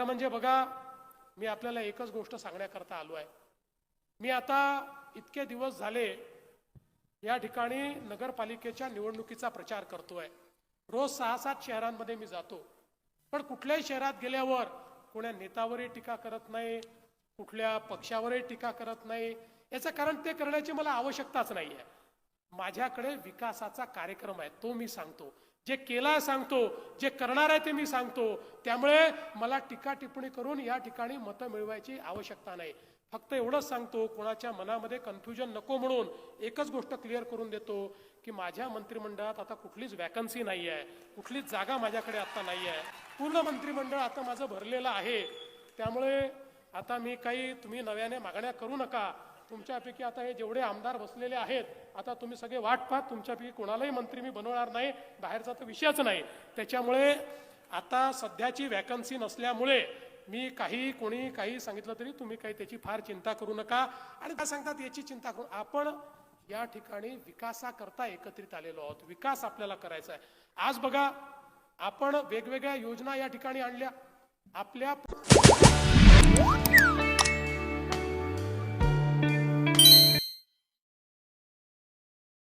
खरं म्हणजे बघा मी आपल्याला एकच गोष्ट सांगण्याकरता आलो आहे. मी आता इतके दिवस झाले या ठिकाणी नगरपालिकेच्या निवडणुकीचा प्रचार करतोय. रोज सहा सात शहरांमध्ये मी जातो. पण कुठल्याही शहरात गेल्यावर कोण्या नेत्यावरही टीका करत नाही कुठल्या पक्षावरही टीका करत नाही. याचं कारण ते करण्याची मला आवश्यकताच नाही आहे माझ्याकडे विकासाचा कार्यक्रम आहे तो मी सांगतो. जे केला सांगतो जे करणार आहे ते मी सांगतो. त्यामुळे मला टीका टिप्पणी करून या ठिकाणी मतं मिळवायची आवश्यकता नाही. फक्त एवढंच सांगतो कोणाच्या मनामध्ये कन्फ्युजन नको म्हणून एकच गोष्ट क्लिअर करून देतो की माझ्या मंत्रिमंडळात आता कुठलीच वॅकन्सी नाही आहे कुठलीच जागा माझ्याकडे आता नाही आहे पूर्ण मंत्रिमंडळ आता माझं भरलेलं आहे. त्यामुळे आता मी काही तुम्ही नव्याने मागण्या करू नका. तुमच्यापैकी आता हे जेवढे आमदार बसलेले आहेत आता तुम्ही सगळे वाट पाहत तुमच्यापैकी कोणालाही मंत्री मी बनवणार नाही बाहेरचा तर विषयच नाही. त्याच्यामुळे आता सध्याची वॅकन्सी नसल्यामुळे मी काही कोणी काही सांगितलं तरी तुम्ही काही त्याची फार चिंता करू नका. आणि काय सांगतात याची चिंता करू आपण या ठिकाणी विकासाकरता एकत्रित आलेलो आहोत. विकास आपल्याला करायचा आहे. आज बघा आपण वेगवेगळ्या योजना या ठिकाणी आणल्या. आपल्या